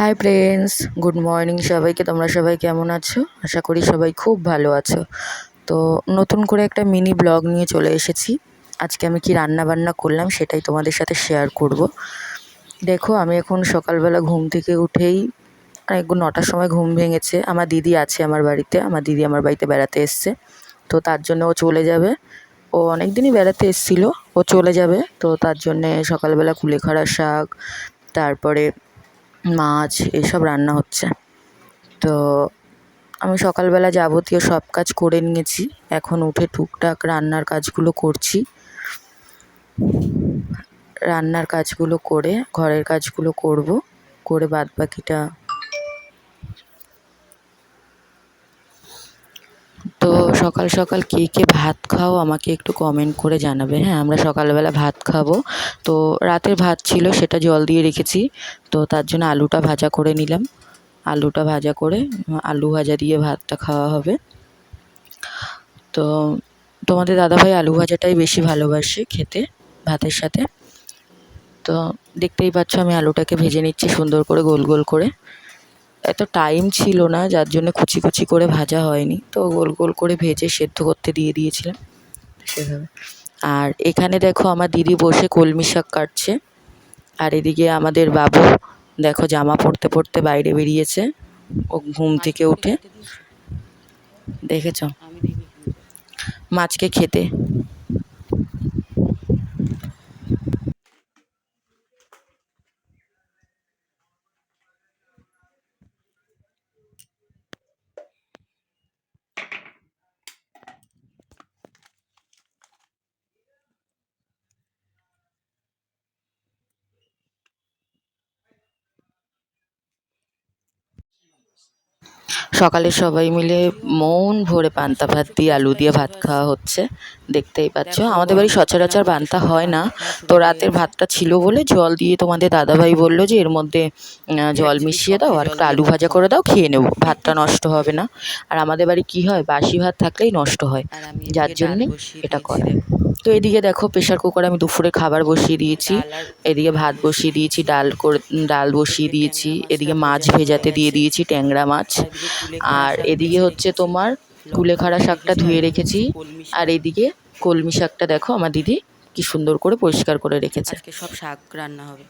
Hi friends good morning সবাইকে। তোমরা সবাই কেমন আছো? আশা করি সবাই খুব ভালো আছো। তো নতুন করে একটা মিনি ব্লগ নিয়ে চলে এসেছি। আজকে আমি কি রান্না বান্না করলাম সেটাই তোমাদের সাথে শেয়ার করব। দেখো, আমি এখন সকালবেলা ঘুম থেকে উঠেই এক নটার সময় ঘুম ভেঙেছে। আমার দিদি আছে আমার বাড়িতে। আমার দিদি আমার বাড়িতে বেড়াতে এসছে। তো তার জন্য ও চলে যাবে। ও অনেক দিনই বেড়াতে এসেছিল। ও চলে যাবে। তো তার জন্যে সকালবেলা কুলেখাড়া শাক, তারপরে মাছ, এসব রান্না হচ্ছে। তো আমি সকালবেলা যাবতীয় সব কাজ করে নিয়েছি। এখন উঠে টুকটাক রান্নার কাজগুলো করছি। রান্নার কাজগুলো করে, ঘরের কাজগুলো করব। করে বাদ বাকিটা তো সকাল সকাল কে কে ভাত খাও আমাকে একটু কমেন্ট করে জানাবে। হ্যাঁ আমরা সকালবেলা ভাত খাব। তো রাতের ভাত ছিল, সেটা জল দিয়ে রেখেছি। তো তার জন্য আলুটা ভাজা করে নিলাম। আলুটা ভাজা করে, আলু ভাজা দিয়ে ভাতটা খাওয়া হবে। তো তোমাদের দাদাভাই আলু ভাজাটাই বেশি ভালোবাসে খেতে, ভাতের সাথে। তো দেখতেই পাচ্ছ আমি আলুটাকে ভেজে নিচ্ছি সুন্দর করে গোল গোল করে। এত টাইম ছিল না, যার জন্য কুচি কুচি করে ভাজা হয়নি। তো গোল গোল করে ভেজে সেদ্ধ করতে দিয়ে দিয়েছিলাম সেভাবে। আর এখানে দেখো আমার দিদি বসে কলমি শাক কাটছে। আর এদিকে আমাদের বাবু দেখো জামা পরতে পরতে বাইরে বেরিয়েছে। ও ঘুম থেকে উঠে। দেখেছ? মাছকে খেতে। সকালে সবাই মিলে মন ভরে পান্তা ভাত দিয়ে আলু দিয়ে ভাত খাওয়া হচ্ছে। দেখতেই পাচ্ছ আমাদের বাড়ি সচরাচর পান্তা হয় না। তো রাতের ভাতটা ছিল বলে জল দিয়ে তোমাদের দাদাভাই বলল যে এর মধ্যে জল মিশিয়ে দাও আর একটা আলু ভাজা করে দাও খেয়ে নেব। ভাতটা নষ্ট হবে না। আর আমাদের বাড়ি কী হয় বাসি ভাত থাকলেই নষ্ট হয়। যার জন্যে এটা করে। তো এদিকে দেখো প্রেশার কুকারে আমি দুপুরে খাবার বসিয়ে দিয়েছি। এদিকে ভাত বসিয়ে দিয়েছি ডাল করে ডাল বসিয়ে দিয়েছি। এদিকে মাছ ভেজাতে দিয়ে দিয়েছি ট্যাংরা মাছ। আর এদিকে হচ্ছে তোমার কুলেখাড়া শাকটা ধুয়ে রেখেছি। আর এদিকে কলমি শাকটা দেখো আমার দিদি কি সুন্দর করে পরিষ্কার করে রেখেছে। সব শাক রান্না হবে।